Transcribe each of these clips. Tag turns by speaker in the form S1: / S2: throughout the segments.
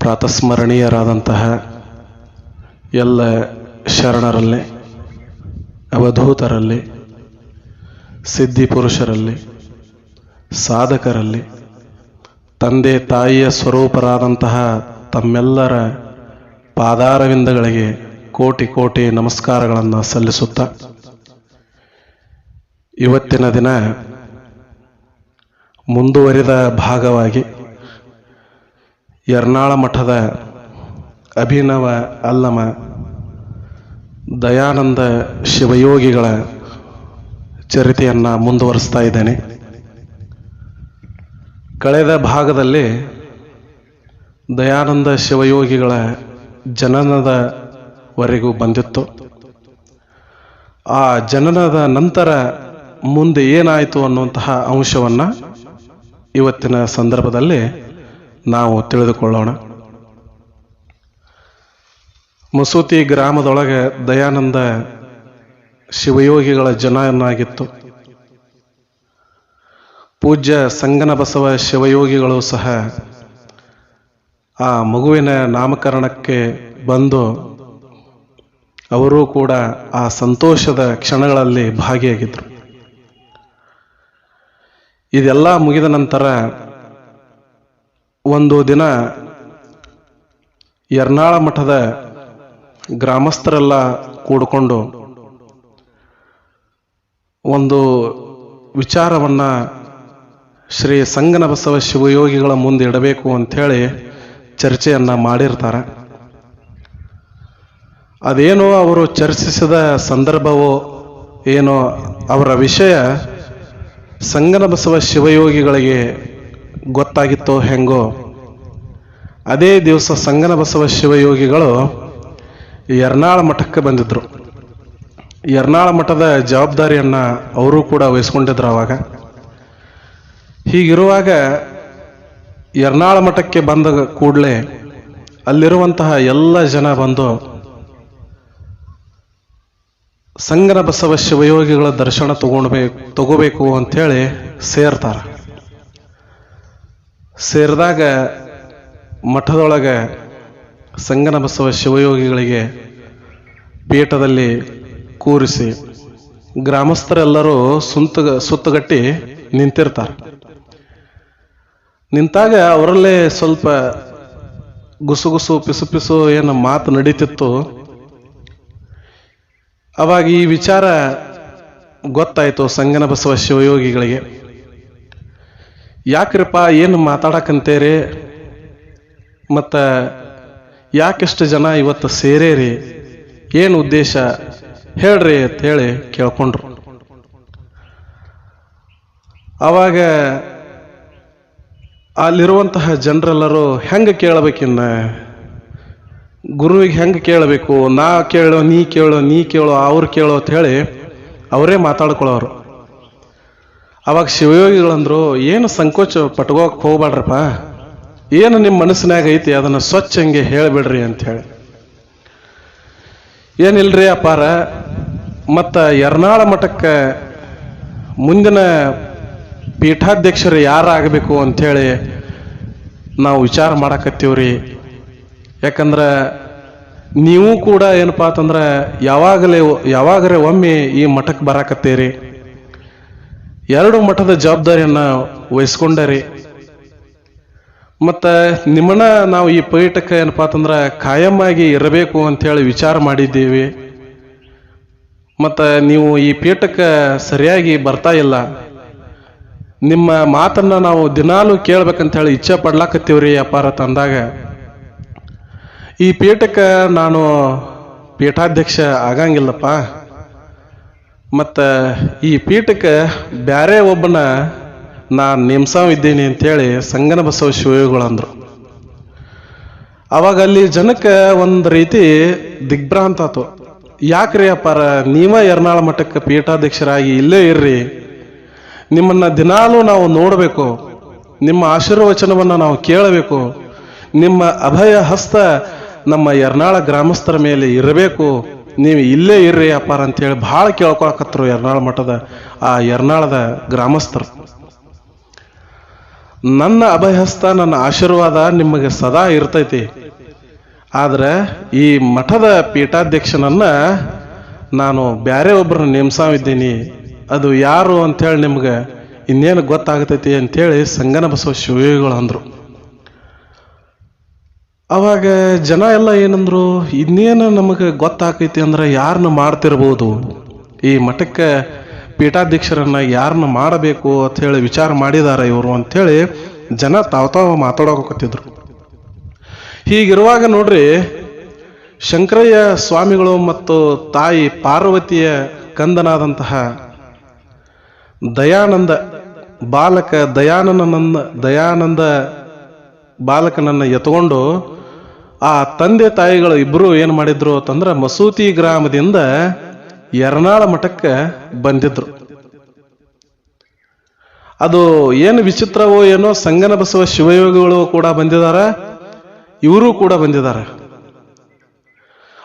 S1: ಪ್ರಾತಸ್ಮರಣೀಯರಾದಂತಹ ಎಲ್ಲ ಶರಣರಲ್ಲಿ, ಅವಧೂತರಲ್ಲಿ, ಸಿದ್ಧಿ ಪುರುಷರಲ್ಲಿ, ಸಾಧಕರಲ್ಲಿ, ತಂದೆ ತಾಯಿಯ ಸ್ವರೂಪರಾದಂತಹ ತಮ್ಮೆಲ್ಲರ ಪಾದಾರವಿಂದಗಳಿಗೆ ಕೋಟಿ ಕೋಟಿ ನಮಸ್ಕಾರಗಳನ್ನು ಸಲ್ಲಿಸುತ್ತಾ, ಇವತ್ತಿನ ದಿನ ಮುಂದುವರಿದ ಭಾಗವಾಗಿ ಯರ್ನಾಳ ಮಠದ ಅಭಿನವ ಅಲ್ಲಮ, ದಯಾನಂದ ಶಿವಯೋಗಿಗಳ ಚರಿತೆಯನ್ನು ಮುಂದುವರಿಸ್ತಾ ಇದ್ದೇನೆ. ಕಳೆದ ಭಾಗದಲ್ಲಿ ದಯಾನಂದ ಶಿವಯೋಗಿಗಳ ಜನನದವರೆಗೂ ಬಂದಿತ್ತು. ಆ ಜನನದ ನಂತರ ಮುಂದೆ ಏನಾಯಿತು ಅನ್ನುವಂತಹ ಅಂಶವನ್ನು ಇವತ್ತಿನ ಸಂದರ್ಭದಲ್ಲಿ ನಾವು ತಿಳಿದುಕೊಳ್ಳೋಣ. ಮಸೂತಿ ಗ್ರಾಮದೊಳಗೆ ದಯಾನಂದ ಶಿವಯೋಗಿಗಳ ಜನನಾಗಿತ್ತು. ಪೂಜ್ಯ ಸಂಗನ ಬಸವ ಶಿವಯೋಗಿಗಳು ಸಹ ಆ ಮಗುವಿನ ನಾಮಕರಣಕ್ಕೆ ಬಂದು ಅವರೂ ಕೂಡ ಆ ಸಂತೋಷದ ಕ್ಷಣಗಳಲ್ಲಿ ಭಾಗಿಯಾಗಿದ್ದರು ಇದೆಲ್ಲ ಮುಗಿದ ನಂತರ ಒಂದು ದಿನ ಎರ್ನಾಳ ಮಠದ ಗ್ರಾಮಸ್ಥರೆಲ್ಲ ಕೂಡಿಕೊಂಡು ಒಂದು ವಿಚಾರವನ್ನ ಶ್ರೀ ಸಂಗನ ಬಸವ ಶಿವಯೋಗಿಗಳ ಮುಂದೆ ಇಡಬೇಕು ಅಂಥೇಳಿ ಚರ್ಚೆಯನ್ನ ಮಾಡಿರ್ತಾರೆ. ಅದೇನೋ ಅವರು ಚರ್ಚಿಸಿದ ಸಂದರ್ಭವೋ ಏನೋ ಅವರ ವಿಷಯ ಸಂಗನ ಬಸವ ಶಿವಯೋಗಿಗಳಿಗೆ ಗೊತ್ತಾಗಿತ್ತೋ ಹೆಂಗೋ? ಅದೇ ದಿವಸ ಸಂಗನ ಬಸವ ಶಿವಯೋಗಿಗಳು ಎರ್ನಾಳ ಮಠಕ್ಕೆ ಬಂದಿದ್ರು. ಎರ್ನಾಳ ಮಠದ ಜವಾಬ್ದಾರಿಯನ್ನ ಅವರು ಕೂಡ ವಹಿಸ್ಕೊಂಡಿದ್ರು ಅವಾಗ. ಹೀಗಿರುವಾಗ ಎರ್ನಾಳ ಮಠಕ್ಕೆ ಬಂದ ಕೂಡಲೇ ಅಲ್ಲಿರುವಂತಹ ಎಲ್ಲ ಜನ ಬಂದು ಸಂಗನ ಬಸವ ಶಿವಯೋಗಿಗಳ ದರ್ಶನ ತಗೊಂಡ್ಬೇಕು ತಗೋಬೇಕು ಅಂಥೇಳಿ ಸೇರ್ತಾರೆ. ಸೇರಿದಾಗ ಮಠದೊಳಗೆ ಸಂಗನ ಬಸವ ಶಿವಯೋಗಿಗಳಿಗೆ ಪೀಠದಲ್ಲಿ ಕೂರಿಸಿ ಗ್ರಾಮಸ್ಥರೆಲ್ಲರೂ ಸುಂತ ಸುತ್ತಗಟ್ಟಿ ನಿಂತಿರ್ತಾರೆ. ನಿಂತಾಗ ಅವರಲ್ಲೇ ಸ್ವಲ್ಪ ಗುಸುಗುಸು ಪಿಸು ಪಿಸು ಏನು ಮಾತು ನಡೀತಿತ್ತು. ಅವಾಗ ಈ ವಿಚಾರ ಗೊತ್ತಾಯಿತು ಸಂಗನ ಬಸವ ಶಿವಯೋಗಿಗಳಿಗೆ. ಯಾಕ್ರಪ್ಪ ಏನು ಮಾತಾಡಕಂತೇರಿ? ಮತ್ತು ಯಾಕೆಷ್ಟು ಜನ ಇವತ್ತು ಸೇರೇರಿ? ಏನು ಉದ್ದೇಶ? ಹೇಳ್ರಿ ಅಂತ ಹೇಳಿ ಕೇಳ್ಕೊಂಡ್ರು. ಆವಾಗ ಅಲ್ಲಿರುವಂತಹ ಜನರೆಲ್ಲರೂ ಹೆಂಗೆ ಕೇಳಬೇಕಿನ್ನ? ಗುರುವಿಗೆ ಹೆಂಗೆ ಕೇಳಬೇಕು? ನಾ ಕೇಳೋ, ನೀ ಕೇಳೋ ನೀ ಕೇಳೋ, ಅವ್ರು ಕೇಳೋ ಅಂತ ಹೇಳಿ ಅವರೇ ಮಾತಾಡ್ಕೊಳ್ಳೋರು ಅವಾಗ ಶಿವಯೋಗಿಗಳಂದ್ರು ಏನು ಸಂಕೋಚ ಪಟ್ಕೋಕ್ ಹೋಗ್ಬೇಡ್ರಪ್ಪ ಏನು ನಿಮ್ಮ ಮನಸ್ಸಿನಾಗ ಐತಿ, ಅದನ್ನು ಸ್ವಚ್ಛ ಹಂಗೆ ಹೇಳಿಬಿಡ್ರಿ ಅಂತ ಹೇಳಿ. ಏನಿಲ್ರಿ ಅಪಾರ, ಮತ್ತು ಎರ್ನಾಳ ಮಠಕ್ಕೆ ಮುಂದಿನ ಪೀಠಾಧ್ಯಕ್ಷರು ಯಾರಾಗಬೇಕು ಅಂಥೇಳಿ ನಾವು ವಿಚಾರ ಮಾಡಕತ್ತೀವ್ರಿ. ಯಾಕಂದ್ರೆ ನೀವು ಕೂಡ ಏನಪ್ಪಾ ಅಂತಂದ್ರೆ ಯಾವಾಗಲೇ, ಯಾವಾಗರೆ ಒಮ್ಮೆ ಈ ಮಠಕ್ಕೆ ಬರಾಕತ್ತೀರಿ. ಎರಡು ಮಠದ ಜವಾಬ್ದಾರಿಯನ್ನ ವಹಿಸ್ಕೊಂಡರಿ. ಮತ್ತ ನಿಮ್ಮನ್ನ ನಾವು ಈ ಪೀಠಕ್ಕೆ ಏನಪ್ಪಾ ಅಂತಂದ್ರೆ ಆಗಿ ಇರಬೇಕು ಅಂಥೇಳಿ ವಿಚಾರ ಮಾಡಿದ್ದೀವಿ. ಮತ್ತು ನೀವು ಈ ಪೀಠಕ್ಕೆ ಸರಿಯಾಗಿ ಬರ್ತಾ ಇಲ್ಲ. ನಿಮ್ಮ ಮಾತನ್ನ ನಾವು ದಿನಾಲು ಕೇಳ್ಬೇಕಂತ ಹೇಳಿ ಇಚ್ಛೆ ಪಡ್ಲಾಕತ್ತೀವ್ರಿ ಅಪಾರ ತಂದಾಗ. ಈ ಪೀಠಕ್ಕೆ ನಾನು ಪೀಠಾಧ್ಯಕ್ಷ ಆಗಂಗಿಲ್ಲಪ್ಪ. ಮತ್ತು ಈ ಪೀಠಕ್ಕೆ ಬ್ಯಾರೆ ಒಬ್ಬನ ನಾನು ನೇಮ್ಸಾವ್ ಇದ್ದೀನಿ ಅಂತೇಳಿ ಸಂಗನ ಬಸವ ಶಿವಯೋಗಿಗಳು ಅಂದರು. ಅವಾಗ ಅಲ್ಲಿ ಜನಕ್ಕೆ ಒಂದು ರೀತಿ ದಿಗ್ಭ್ರಾಂತ ಆತು. ಯಾಕ್ರಿ ಅಪ್ಪಾರ, ನೀವ ಎರ್ನಾಳ ಮಠಕ್ಕೆ ಪೀಠಾಧ್ಯಕ್ಷರಾಗಿ ಇಲ್ಲೇ ಇರ್ರಿ. ನಿಮ್ಮನ್ನು ದಿನಾಲೂ ನಾವು ನೋಡಬೇಕು. ನಿಮ್ಮ ಆಶೀರ್ವಚನವನ್ನು ನಾವು ಕೇಳಬೇಕು. ನಿಮ್ಮ ಅಭಯ ಹಸ್ತ ನಮ್ಮ ಎರ್ನಾಳ ಗ್ರಾಮಸ್ಥರ ಮೇಲೆ ಇರಬೇಕು. ನೀವು ಇಲ್ಲೇ ಇರ್ರಿ ಅಪ್ಪಾರ ಅಂತೇಳಿ ಭಾಳ ಕೇಳ್ಕೊಳಕತ್ರು ಎರ್ನಾಳ ಮಠದ, ಆ ಎರ್ನಾಳದ ಗ್ರಾಮಸ್ಥರು. ನನ್ನ ಅಭಯಹಸ್ತ, ನನ್ನ ಆಶೀರ್ವಾದ ನಿಮಗೆ ಸದಾ ಇರ್ತೈತಿ. ಆದ್ರೆ ಈ ಮಠದ ಪೀಠಾಧ್ಯಕ್ಷನನ್ನ ನಾನು ಬ್ಯಾರೆ ಒಬ್ಬರನ್ನ ನೇಮಿಸಾವಿದ್ದೀನಿ. ಅದು ಯಾರು ಅಂಥೇಳಿ ನಿಮ್ಗೆ ಇನ್ನೇನು ಗೊತ್ತಾಗತೈತಿ ಅಂತೇಳಿ ಸಂಗನ ಬಸವ ಶಿವಗಳು ಅಂದರು. ಅವಾಗ ಜನ ಎಲ್ಲ ಏನಂದ್ರು, ಇನ್ನೇನು ನಮಗೆ ಗೊತ್ತಾಕೈತಿ ಅಂದ್ರೆ ಯಾರನ್ನ ಮಾಡ್ತಿರ್ಬೋದು? ಈ ಮಠಕ್ಕೆ ಪೀಠಾಧ್ಯಕ್ಷರನ್ನ ಯಾರನ್ನ ಮಾಡಬೇಕು ಅಂತ ಹೇಳಿ ವಿಚಾರ ಮಾಡಿದಾರ ಇವರು ಅಂಥೇಳಿ ಜನ ತಾವ್ ತಾವ ಮಾತಾಡೋಕತ್ತಿದ್ರು ಹೀಗಿರುವಾಗ ನೋಡ್ರಿ, ಶಂಕರಯ್ಯ ಸ್ವಾಮಿಗಳು ಮತ್ತು ತಾಯಿ ಪಾರ್ವತಿಯ ಕಂದನಾದಂತಹ ದಯಾನಂದ ಬಾಲಕ ದಯಾನಂದ ದಯಾನಂದ ಬಾಲಕನನ್ನು ಎತ್ಕೊಂಡು ಆ ತಂದೆ ತಾಯಿಗಳು ಇಬ್ಬರು ಏನು ಮಾಡಿದ್ರು ಅಂತಂದ್ರೆ ಮಸೂತಿ ಗ್ರಾಮದಿಂದ ಯರ್ನಾಳ ಮಠಕ್ಕೆ ಬಂದಿದ್ರು. ಅದು ಏನು ವಿಚಿತ್ರವೋ ಏನೋ ಸಂಗನ ಬಸವ ಶಿವಯೋಗಿಗಳು ಕೂಡ ಬಂದಿದ್ದಾರೆ ಇವರು ಕೂಡ ಬಂದಿದ್ದಾರೆ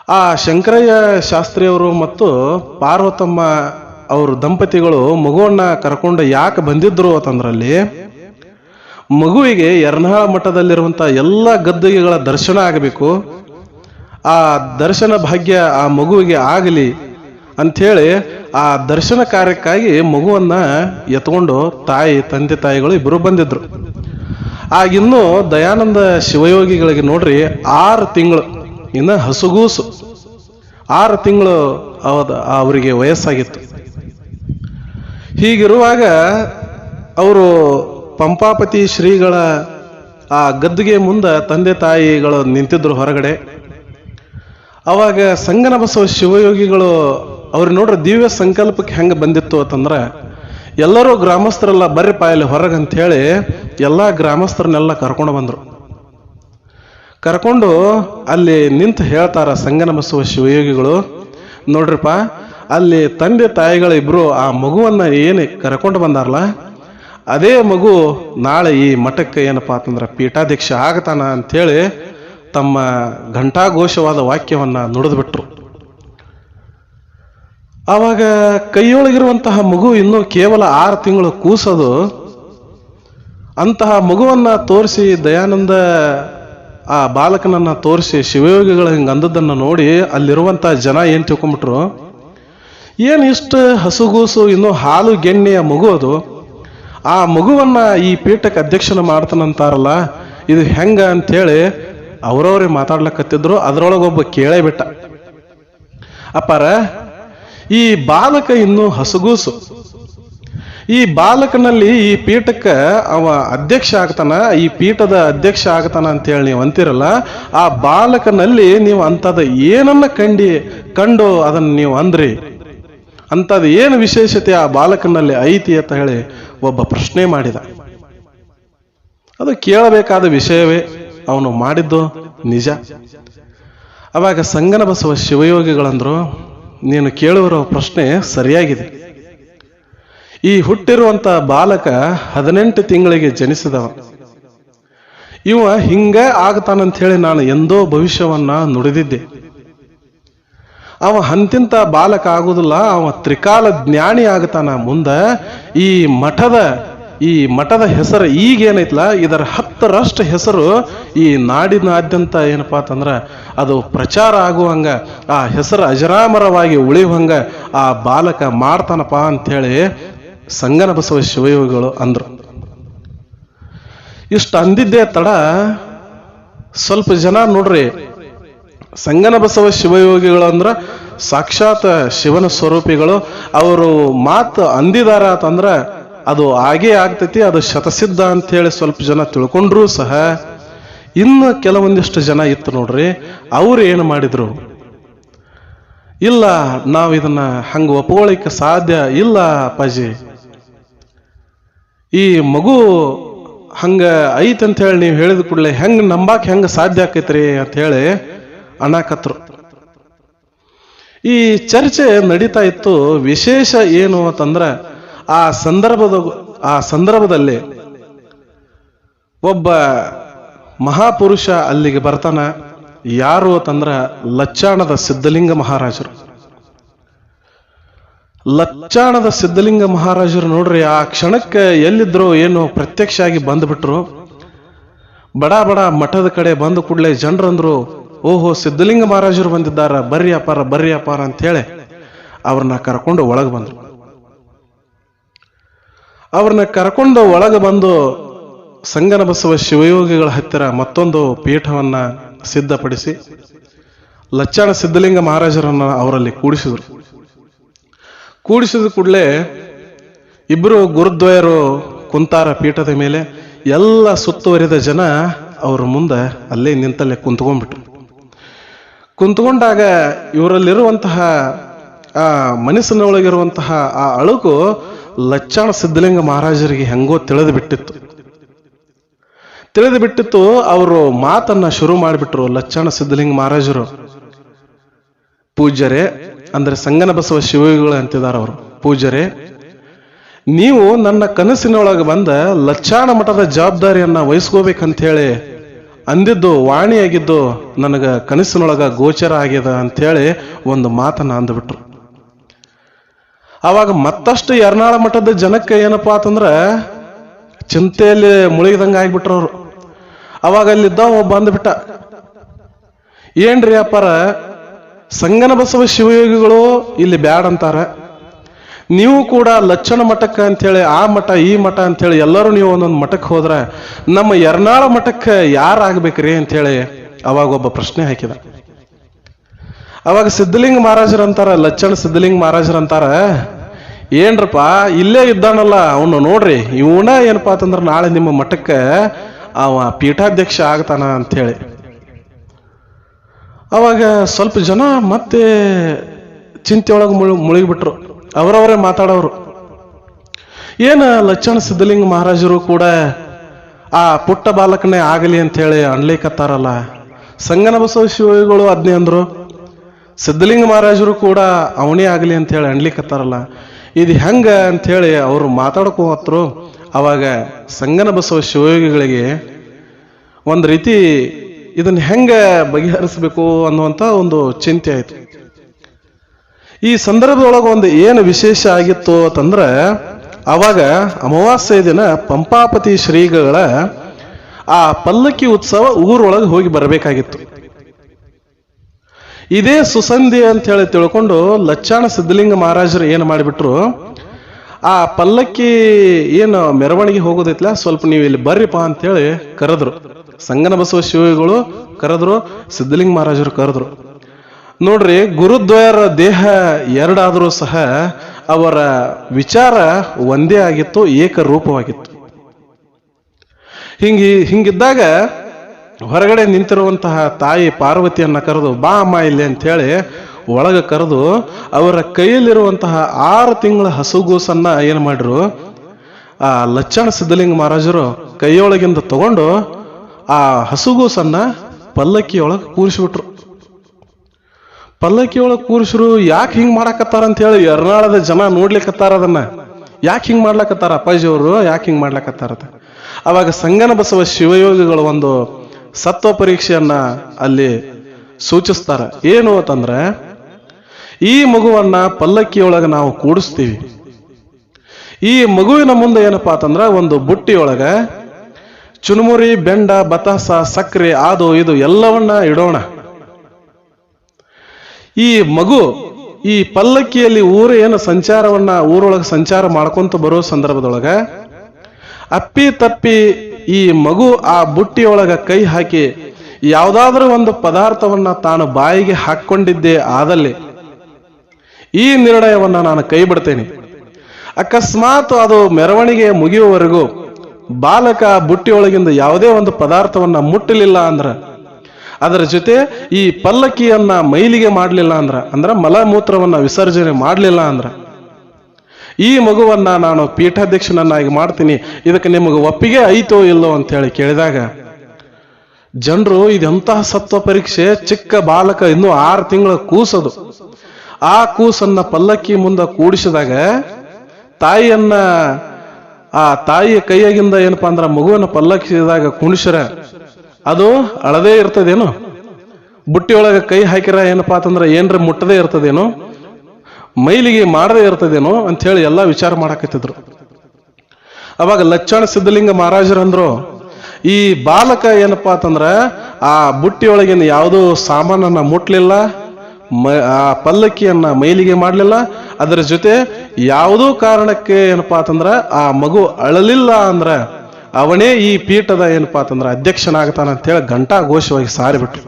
S1: ಆ ಶಂಕರಯ್ಯ ಶಾಸ್ತ್ರಿಯವರು ಮತ್ತು ಪಾರ್ವತಮ್ಮ ಅವರು ದಂಪತಿಗಳು ಮಗುವನ್ನ ಕರ್ಕೊಂಡು ಯಾಕೆ ಬಂದಿದ್ರು ಅಂತಂದ್ರಲ್ಲಿ ಮಗುವಿಗೆ ಎರ್ನಾಳ ಮಠದಲ್ಲಿರುವಂಥ ಎಲ್ಲ ಗದ್ದುಗೆಗಳ ದರ್ಶನ ಆಗಬೇಕು. ಆ ದರ್ಶನ ಭಾಗ್ಯ ಆ ಮಗುವಿಗೆ ಆಗಲಿ ಅಂಥೇಳಿ ಆ ದರ್ಶನ ಕಾರ್ಯಕ್ಕಾಗಿ ಮಗುವನ್ನ ಎತ್ಕೊಂಡು ತಾಯಿ, ತಂದೆ ತಾಯಿಗಳು ಇಬ್ಬರು ಬಂದಿದ್ರು. ಆಗಿನ್ನು ದಯಾನಂದ ಶಿವಯೋಗಿಗಳಿಗೆ ನೋಡ್ರಿ ಆರು ತಿಂಗಳು, ಇನ್ನು ಹಸುಗೂಸು. ಆರು ತಿಂಗಳು ಅವದ ಅವರಿಗೆ ವಯಸ್ಸಾಗಿತ್ತು. ಹೀಗಿರುವಾಗ ಅವರು ಪಂಪಾಪತಿ ಶ್ರೀಗಳ ಆ ಗದ್ದುಗೆ ಮುಂದೆ ತಂದೆ ತಾಯಿಗಳು ನಿಂತಿದ್ರು ಹೊರಗಡೆ. ಅವಾಗ ಸಂಗನ ಬಸವ ಶಿವಯೋಗಿಗಳು ಅವ್ರು ನೋಡ್ರಿ ದಿವ್ಯ ಸಂಕಲ್ಪಕ್ಕೆ ಹೆಂಗೆ ಬಂದಿತ್ತು ಅಂತಂದ್ರೆ ಎಲ್ಲರೂ ಗ್ರಾಮಸ್ಥರೆಲ್ಲ ಬರ್ರಿ ಪಾಯಲ್ಲಿ ಹೊರಗೆ ಹೇಳಿ ಎಲ್ಲ ಗ್ರಾಮಸ್ಥರನ್ನೆಲ್ಲ ಕರ್ಕೊಂಡು ಬಂದರು. ಕರ್ಕೊಂಡು ಅಲ್ಲಿ ನಿಂತು ಹೇಳ್ತಾರ ಸಂಗನ ಬಸವ ಶಿವಯೋಗಿಗಳು ನೋಡ್ರಿಪ್ಪ ಅಲ್ಲಿ ತಂದೆ ತಾಯಿಗಳಿಬ್ರು ಆ ಮಗುವನ್ನ ಏನು ಕರ್ಕೊಂಡು ಬಂದಾರಲ್ಲ ಅದೇ ಮಗು ನಾಳೆ ಈ ಮಠಕ್ಕೆ ಏನಪ್ಪ ಅಂತಂದ್ರೆ ಪೀಠಾಧ್ಯಕ್ಷ ಆಗತಾನ ಅಂಥೇಳಿ ತಮ್ಮ ಘಂಟಾಘೋಷವಾದ ವಾಕ್ಯವನ್ನ ನುಡಿದ್ಬಿಟ್ರು. ಆವಾಗ ಕೈಯೊಳಗಿರುವಂತಹ ಮಗು ಇನ್ನೂ ಕೇವಲ ಆರು ತಿಂಗಳು ಕೂಸೋದು. ಅಂತಹ ಮಗುವನ್ನ ತೋರಿಸಿ ದಯಾನಂದ ಆ ಬಾಲಕನನ್ನು ತೋರಿಸಿ ಶಿವಯೋಗಿಗಳು ಹಿಂಗೆ ಅಂದದ್ದನ್ನು ನೋಡಿ ಅಲ್ಲಿರುವಂಥ ಜನ ಏನು ತಿಳ್ಕೊಂಬಿಟ್ರು ಏನು ಇಷ್ಟು ಹಸುಗೂಸು, ಇನ್ನೂ ಹಾಲು, ಗೆಣ್ಣೆಯ ಮಗು ಅದು? ಆ ಮಗುವನ್ನ ಈ ಪೀಠಕ್ಕೆ ಅಧ್ಯಕ್ಷನ ಮಾಡ್ತಾನಂತಾರಲ್ಲ, ಇದು ಹೆಂಗ ಅಂತೇಳಿ ಅವ್ರವ್ರೇ ಮಾತಾಡ್ಲಕತ್ತಿದ್ರು, ಅದರೊಳಗೊಬ್ಬ ಕೇಳೇ ಬಿಟ್ಟ. ಅಪ್ಪಾರ, ಈ ಬಾಲಕ ಇನ್ನು ಹಸುಗೂಸು. ಈ ಬಾಲಕನಲ್ಲಿ ಈ ಪೀಠಕ್ಕೆ ಅವ ಅಧ್ಯಕ್ಷ ಆಗ್ತಾನ, ಈ ಪೀಠದ ಅಧ್ಯಕ್ಷ ಆಗ್ತಾನ ಅಂತೇಳಿ ನೀವು ಅಂತಿರಲ್ಲ, ಆ ಬಾಲಕನಲ್ಲಿ ನೀವು ಅಂಥದ್ದು ಏನನ್ನ ಕಂಡಿ, ಕಂಡು ಅದನ್ನು ನೀವು ಅಂದ್ರಿ. ಅಂಥದ್ದು ಏನು ವಿಶೇಷತೆ ಆ ಬಾಲಕನಲ್ಲಿ ಐತಿ ಅಂತ ಹೇಳಿ ಒಬ್ಬ ಪ್ರಶ್ನೆ ಮಾಡಿದ. ಅದು ಕೇಳಬೇಕಾದ ವಿಷಯವೇ ಅವನು ಮಾಡಿದ್ದು ನಿಜ. ಅವಾಗ ಸಂಗನ ಬಸವ ಶಿವಯೋಗಿಗಳಂದ್ರು, ನೀನು ಕೇಳುವ ಪ್ರಶ್ನೆ ಸರಿಯಾಗಿದೆ. ಈ ಹುಟ್ಟಿರುವಂತ ಬಾಲಕ ಹದಿನೆಂಟು ತಿಂಗಳಿಗೆ ಜನಿಸಿದವ. ಇವ ಹಿಂಗ ಆಗ್ತಾನಂತ ಹೇಳಿ ನಾನು ಎಂದೋ ಭವಿಷ್ಯವನ್ನ ನುಡಿದಿದ್ದೆ. ಅವ ಹಂತಿಂತ ಬಾಲಕ ಆಗುದಿಲ್ಲ, ಅವ ತ್ರಿಕಾಲ ಜ್ಞಾನಿ ಆಗತಾನ ಮುಂದ. ಈ ಮಠದ ಈ ಮಠದ ಹೆಸರು ಈಗ ಏನೈತ್ಲ? ಇದರ ಹತ್ತರಷ್ಟು ಹೆಸರು ಈ ನಾಡಿನಾದ್ಯಂತ ಏನಪ್ಪಾ ಅಂತಂದ್ರೆ ಅದು ಪ್ರಚಾರ ಆಗುವಂಗ, ಆ ಹೆಸರು ಅಜರಾಮರವಾಗಿ ಉಳಿಯುವಂಗ ಆ ಬಾಲಕ ಮಾಡ್ತಾನಪ್ಪ ಅಂಥೇಳಿ ಸಂಗನ ಬಸವ ಶಿವಯೋಗಿಗಳು ಅಂದ್ರು. ಇಷ್ಟು ಅಂದಿದ್ದೇ ತಡ ಸ್ವಲ್ಪ ಜನ ನೋಡ್ರಿ ಸಂಗನ ಬಸವ ಶಿವಯೋಗಿಗಳು ಅಂದ್ರ ಸಾಕ್ಷಾತ್ ಶಿವನ ಸ್ವರೂಪಿಗಳು. ಅವರು ಮಾತು ಅಂದಿದಾರ ಅಂತಂದ್ರ ಅದು ಆಗೇ ಆಗ್ತೈತಿ, ಅದು ಶತಸಿದ್ಧ ಅಂತೇಳಿ ಸ್ವಲ್ಪ ಜನ ತಿಳ್ಕೊಂಡ್ರೂ ಸಹ ಇನ್ನು ಕೆಲವೊಂದಿಷ್ಟು ಜನ ಇತ್ತು ನೋಡ್ರಿ, ಅವ್ರು ಏನು ಮಾಡಿದ್ರು? ಇಲ್ಲ, ನಾವು ಇದನ್ನ ಹಂಗ ಒಪ್ಕೊಳ್ಳಿಕ್ಕೆ ಸಾಧ್ಯ ಇಲ್ಲ ಅಪ್ಪಾಜಿ. ಈ ಮಗು ಹಂಗ ಐತಂತ ಹೇಳಿ ನೀವು ಹೇಳಿದ ಕೂಡಲೇ ಹೆಂಗ್ ನಂಬಾಕೆ ಹೆಂಗೆ ಸಾಧ್ಯ ಆಕೈತ್ರಿ ಅಂತ ಹೇಳಿ ಅನಾಕತ್ರು ಈ ಚರ್ಚೆ ನಡೀತಾ ಇತ್ತು. ವಿಶೇಷ ಏನು ಅಂತಂದ್ರೆ, ಆ ಸಂದರ್ಭದ, ಆ ಸಂದರ್ಭದಲ್ಲಿ ಒಬ್ಬ ಮಹಾಪುರುಷ ಅಲ್ಲಿಗೆ ಬರ್ತಾನ. ಯಾರು ಅಂತಂದ್ರ, ಲಚ್ಚಾಣದ ಸಿದ್ಧಲಿಂಗ ಮಹಾರಾಜರು. ಲಚ್ಚಾಣದ ಸಿದ್ಧಲಿಂಗ ಮಹಾರಾಜರು ನೋಡ್ರಿ, ಆ ಕ್ಷಣಕ್ಕೆ ಎಲ್ಲಿದ್ರು ಏನು ಪ್ರತ್ಯಕ್ಷ ಆಗಿ ಬಂದ್ಬಿಟ್ರು. ಬಡ ಬಡ ಮಠದ ಕಡೆ ಬಂದ ಕೂಡಲೇ ಜನರಂದ್ರು ಓಹೋ, ಸಿದ್ಧಲಿಂಗ ಮಹಾರಾಜರು ಬಂದಿದ್ದಾರ. ಬರ್ರಿ ಅಪಾರ ಬರ್ರಿ ಅಪಾರ ಅಂತ ಹೇಳಿ ಅವ್ರನ್ನ ಕರ್ಕೊಂಡು ಒಳಗೆ ಬಂದ್ರು. ಅವ್ರನ್ನ ಕರ್ಕೊಂಡು ಒಳಗೆ ಬಂದು ಸಂಗನ ಬಸವ ಶಿವಯೋಗಿಗಳ ಹತ್ತಿರ ಮತ್ತೊಂದು ಪೀಠವನ್ನ ಸಿದ್ಧಪಡಿಸಿ ಲಚ್ಚಾಣ ಸಿದ್ಧಲಿಂಗ ಮಹಾರಾಜರನ್ನ ಅವರಲ್ಲಿ ಕೂಡಿಸಿದ್ರು. ಕೂಡಿಸಿದ ಕೂಡಲೇ ಇಬ್ಬರು ಗುರುದ್ವಯರು ಕುಂತಾರ ಪೀಠದ ಮೇಲೆ ಎಲ್ಲ ಸುತ್ತುವರಿದ ಜನ ಅವ್ರ ಮುಂದೆ ಅಲ್ಲೇ ನಿಂತಲ್ಲೇ ಕುಂತ್ಕೊಂಡ್ಬಿಟ್ರು. ಕುಂತ್ಕೊಂಡಾಗ ಇವರಲ್ಲಿರುವಂತಹ, ಆ, ಮನಸ್ಸಿನೊಳಗಿರುವಂತಹ ಆ ಅಳುಕು ಲಚ್ಚಾಣ ಸಿದ್ಧಲಿಂಗ ಮಹಾರಾಜರಿಗೆ ಹೆಂಗೋ ತಿಳಿದು ಬಿಟ್ಟಿತ್ತು ತಿಳಿದು ಬಿಟ್ಟಿತ್ತು ಅವರು ಮಾತನ್ನ ಶುರು ಮಾಡಿಬಿಟ್ರು ಲಚ್ಚಾಣ ಸಿದ್ಧಲಿಂಗ ಮಹಾರಾಜರು. ಪೂಜ್ಯರೇ, ಅಂದ್ರೆ ಸಂಗನ ಬಸವ ಶಿವಗಳು ಅಂತಿದ್ದಾರೆ ಅವರು. ಪೂಜ್ಯರೇ, ನೀವು ನನ್ನ ಕನಸಿನೊಳಗೆ ಬಂದ ಲಚ್ಚಾಣ ಮಠದ ಜವಾಬ್ದಾರಿಯನ್ನ ವಹಿಸ್ಕೋಬೇಕಂತ ಹೇಳಿ ಅಂದಿದ್ದು, ವಾಣಿಯಾಗಿದ್ದು ನನಗೆ ಕನಸಿನೊಳಗ ಗೋಚರ ಆಗ್ಯದ ಅಂತೇಳಿ ಒಂದು ಮಾತನ್ನು ಅಂದ್ಬಿಟ್ರು. ಅವಾಗ ಮತ್ತಷ್ಟು ಎರ್ನಾಳ ಮಠದ ಜನಕ್ಕೆ ಏನಪ್ಪಾ ಅಂತಂದ್ರೆ ಚಿಂತೆಯಲ್ಲಿ ಮುಳುಗಿದಂಗೆ ಆಗ್ಬಿಟ್ರು ಅವರು. ಅವಾಗ ಅಲ್ಲಿದ್ದ ಒಬ್ಬ ಅಂದ್ಬಿಟ್ಟ, ಏನ್ರಿ ಅಪ್ಪಾರ ಸಂಗನ ಬಸವ ಶಿವಯೋಗಿಗಳು ಇಲ್ಲಿ ಬ್ಯಾಡ್ ಅಂತಾರ ನೀವು ಕೂಡ ಲಕ್ಷಣ ಮಠಕ್ಕೆ ಅಂಥೇಳಿ, ಆ ಮಠ, ಈ ಮಠ ಅಂಥೇಳಿ ಎಲ್ಲರೂ ನೀವು ಒಂದೊಂದು ಮಠಕ್ಕೆ ಹೋದ್ರೆ ನಮ್ಮ ಎರ್ನಾಳ ಮಠಕ್ಕೆ ಯಾರಾಗ್ಬೇಕ್ರಿ ಅಂಥೇಳಿ ಅವಾಗ ಒಬ್ಬ ಪ್ರಶ್ನೆ ಹಾಕಿದ. ಅವಾಗ ಸಿದ್ಧಲಿಂಗ ಮಹಾರಾಜರು ಅಂತಾರ, ಲಚ್ಚಣ ಸಿದ್ಧಲಿಂಗ ಮಹಾರಾಜರು ಅಂತಾರ, ಏನ್ರಪ್ಪ, ಇಲ್ಲೇ ಇದ್ದಾನಲ್ಲ, ಅವನು ನೋಡ್ರಿ, ಇವನ ಏನಪ್ಪಾ ಅಂತಂದ್ರೆ ನಾಳೆ ನಿಮ್ಮ ಮಠಕ್ಕೆ ಅವ ಪೀಠಾಧ್ಯಕ್ಷ ಆಗ್ತಾನ ಅಂಥೇಳಿ. ಅವಾಗ ಸ್ವಲ್ಪ ಜನ ಮತ್ತೆ ಚಿಂತೆಯೊಳಗೆ ಮುಳು ಮುಳುಗಿಬಿಟ್ರು. ಅವರವರೇ ಮಾತಾಡೋರು. ಏನ ಲಚ್ಚಣ ಸಿದ್ಧಲಿಂಗ ಮಹಾರಾಜರು ಕೂಡ ಆ ಪುಟ್ಟ ಬಾಲಕನೇ ಆಗಲಿ ಅಂತ ಹೇಳಿ ಅನ್ಲಿಕ್ಕತ್ತಾರಲ್ಲ ಸಂಗನ ಬಸವ ಶಿವಗಳು ಅದ್ನೇ ಅಂದ್ರು. ಸಿದ್ಧಲಿಂಗ ಮಹಾರಾಜರು ಕೂಡ ಅವನೇ ಆಗಲಿ ಅಂತ ಹೇಳಿ ಅನ್ಲಿಕ್ಕತ್ತಾರಲ್ಲ ಇದು ಹೆಂಗ ಅಂತ ಹೇಳಿ ಅವರು ಮಾತಾಡ್ಕೋತ್ರು ಅವಾಗ ಸಂಗನ ಬಸವ ಶಿವಯೋಗಿಗಳಿಗೆ ಒಂದು ರೀತಿ ಇದನ್ನ ಹೆಂಗ ಬಗೆಹರಿಸಬೇಕು ಅನ್ನುವಂತ ಒಂದು ಚಿಂತೆ ಆಯ್ತು. ಈ ಸಂದರ್ಭದೊಳಗೆ ಒಂದು ಏನು ವಿಶೇಷ ಆಗಿತ್ತು ಅಂತಂದ್ರೆ, ಅವಾಗ ಅಮಾವಾಸ್ಯ ದಿನ ಪಂಪಾಪತಿ ಶ್ರೀಗಳ ಆ ಪಲ್ಲಕ್ಕಿ ಉತ್ಸವ ಊರೊಳಗೆ ಹೋಗಿ ಬರಬೇಕಾಗಿತ್ತು. ಇದೇ ಸುಸಂಧಿ ಅಂತ ಹೇಳಿ ತಿಳ್ಕೊಂಡು ಲಚ್ಚಾಣ ಸಿದ್ಧಲಿಂಗ ಮಹಾರಾಜರು ಏನು ಮಾಡಿಬಿಟ್ರು, ಆ ಪಲ್ಲಕ್ಕಿ ಏನು ಮೆರವಣಿಗೆ ಹೋಗೋದೈತ್ಲ ಸ್ವಲ್ಪ ನೀವು ಇಲ್ಲಿ ಬರ್ರಿಪ್ಪ ಅಂತೇಳಿ ಕರೆದ್ರು. ಸಂಗನ ಬಸವ ಶಿವಗಳು ಕರೆದ್ರು, ಸಿದ್ಧಲಿಂಗ ಮಹಾರಾಜರು ಕರೆದ್ರು. ನೋಡ್ರಿ, ಗುರುದ್ವಯರ ದೇಹ ಎರಡಾದರೂ ಸಹ ಅವರ ವಿಚಾರ ಒಂದೇ ಆಗಿತ್ತು, ಏಕರೂಪವಾಗಿತ್ತು. ಹಿಂಗಿ, ಹಿಂಗಿದ್ದಾಗ ಹೊರಗಡೆ ನಿಂತಿರುವಂತಹ ತಾಯಿ ಪಾರ್ವತಿಯನ್ನ ಕರೆದು, ಬಾ ಅಮ್ಮ ಇಲ್ಲಿ ಅಂತ ಹೇಳಿ ಒಳಗೆ ಕರೆದು, ಅವರ ಕೈಯಲ್ಲಿರುವಂತಹ ಆರು ತಿಂಗಳ ಹಸುಗೂಸನ್ನ ಏನು ಮಾಡ್ರು, ಆ ಲಚ್ಚಣ ಸಿದ್ಧಲಿಂಗ ಮಹಾರಾಜರು ಕೈಯೊಳಗಿಂದ ತಗೊಂಡು ಆ ಹಸುಗೂಸನ್ನ ಪಲ್ಲಕ್ಕಿಯೊಳಗೆ ಕೂರಿಸ್ಬಿಟ್ರು. ಪಲ್ಲಕ್ಕಿಯೊಳಗೆ ಕೂರಿಸ್ರು ಯಾಕೆ ಹಿಂಗೆ ಮಾಡಾಕತ್ತಾರ ಅಂತ ಹೇಳಿ ಎರ್ನಾಳದ ಜನ ನೋಡ್ಲಿಕ್ಕತ್ತಾರ ಅದನ್ನ. ಯಾಕೆ ಹಿಂಗೆ ಮಾಡ್ಲಕತ್ತಾರ? ಅಪ್ಪಾಜಿ ಅವರು ಯಾಕೆ ಹಿಂಗೆ ಮಾಡ್ಲಕತ್ತಾರ ಅಂತ. ಅವಾಗ ಸಂಗನ ಬಸವ ಶಿವಯೋಗಿಗಳು ಒಂದು ಸತ್ವ ಪರೀಕ್ಷೆಯನ್ನ ಅಲ್ಲಿ ಸೂಚಿಸ್ತಾರ. ಏನು ಅಂತಂದ್ರೆ, ಈ ಮಗುವನ್ನ ಪಲ್ಲಕ್ಕಿಯೊಳಗೆ ನಾವು ಕೂಡಿಸ್ತೀವಿ. ಈ ಮಗುವಿನ ಮುಂದೆ ಏನಪ್ಪಾ ಅಂತಂದ್ರ, ಒಂದು ಬುಟ್ಟಿಯೊಳಗ ಚುನುಮುರಿ, ಬೆಂಡ, ಬತಾಸ ಸಕ್ಕರೆ ಅದು ಇದು ಎಲ್ಲವನ್ನ ಇಡೋಣ. ಈ ಮಗು ಈ ಪಲ್ಲಕ್ಕಿಯಲ್ಲಿ ಊರು ಏನು ಸಂಚಾರವನ್ನ, ಊರೊಳಗೆ ಸಂಚಾರ ಮಾಡ್ಕೊಂತ ಬರೋ ಸಂದರ್ಭದೊಳಗ ಅಪ್ಪಿ ತಪ್ಪಿ ಈ ಮಗು ಆ ಬುಟ್ಟಿಯೊಳಗ ಕೈ ಹಾಕಿ ಯಾವುದಾದ್ರೂ ಒಂದು ಪದಾರ್ಥವನ್ನ ತಾನು ಬಾಯಿಗೆ ಹಾಕೊಂಡಿದ್ದೆ ಆದಲ್ಲಿ ಈ ನಿರ್ಣಯವನ್ನ ನಾನು ಕೈ ಬಿಡ್ತೇನೆ. ಅಕಸ್ಮಾತ್ ಅದು ಮೆರವಣಿಗೆ ಮುಗಿಯುವವರೆಗೂ ಬಾಲಕ ಬುಟ್ಟಿಯೊಳಗಿಂದ ಯಾವುದೇ ಒಂದು ಪದಾರ್ಥವನ್ನ ಮುಟ್ಟಲಿಲ್ಲ ಅಂದ್ರ ಅದರ ಜೊತೆ ಈ ಪಲ್ಲಕ್ಕಿಯನ್ನ ಮೈಲಿಗೆ ಮಾಡಲಿಲ್ಲ ಅಂದ್ರ ಅಂದ್ರ ಮಲಮೂತ್ರವನ್ನ ವಿಸರ್ಜನೆ ಮಾಡಲಿಲ್ಲ ಅಂದ್ರ. ಈ ಮಗುವನ್ನ ನಾನು ಪೀಠಾಧ್ಯಕ್ಷನನ್ನಾಗಿ ಮಾಡ್ತೀನಿ, ಇದಕ್ಕೆ ನಿಮಗೆ ಒಪ್ಪಿಗೆ ಐತೋ ಇಲ್ಲೋ ಅಂತ ಹೇಳಿ ಕೇಳಿದಾಗ, ಜನರು ಇದೆಂತಹ ಸತ್ವ ಪರೀಕ್ಷೆ, ಚಿಕ್ಕ ಬಾಲಕ ಇನ್ನೂ ಆರು ತಿಂಗಳ ಕೂಸದು. ಆ ಕೂಸನ್ನ ಪಲ್ಲಕ್ಕಿ ಮುಂದೆ ಕೂಡಿಸಿದಾಗ, ತಾಯಿಯನ್ನ, ಆ ತಾಯಿಯ ಕೈಯಾಗಿಂದ ಏನಪ್ಪಾ ಅಂದ್ರ ಮಗುವನ್ನ ಪಲ್ಲಕ್ಕಿದಾಗ ಕುಣಿಸ್ರ ಅದು ಅಳದೇ ಇರ್ತದೇನು? ಬುಟ್ಟಿ ಒಳಗೆ ಕೈ ಹಾಕಿರ ಏನಪ್ಪಾ ಅಂತಂದ್ರೆ ಏನ್ರ ಮುಟ್ಟದೇ ಇರ್ತದೇನು? ಮೈಲಿಗೆ ಮಾಡದೇ ಇರ್ತದೇನೋ ಅಂತ ಹೇಳಿ ಎಲ್ಲಾ ವಿಚಾರ ಮಾಡಾಕತ್ತಿದ್ರು. ಅವಾಗ ಲಕ್ಷಣ ಸಿದ್ಧಲಿಂಗ ಮಹಾರಾಜರಂದ್ರು, ಈ ಬಾಲಕ ಏನಪ್ಪಾ ಅಂತಂದ್ರೆ ಆ ಬುಟ್ಟಿ ಒಳಗಿನ ಯಾವುದೋ ಸಾಮಾನನ್ನ ಮುಟ್ಲಿಲ್ಲ, ಮ- ಆ ಪಲ್ಲಕ್ಕಿಯನ್ನ ಮೈಲಿಗೆ ಮಾಡಲಿಲ್ಲ, ಅದರ ಜೊತೆ ಯಾವುದೋ ಕಾರಣಕ್ಕೆ ಏನಪ್ಪಾ ಅಂತಂದ್ರೆ ಆ ಮಗು ಅಳಲಿಲ್ಲ ಅಂದ್ರ ಅವನೇ ಈ ಪೀಠದ ಏನಪ್ಪಾ ಅಂತಂದ್ರ ಅಧ್ಯಕ್ಷನಾಗ್ತಾನ ಅಂತ ಹೇಳಿ ಘಂಟಾ ಘೋಷವಾಗಿ ಸಾರಿಬಿಟ್ರು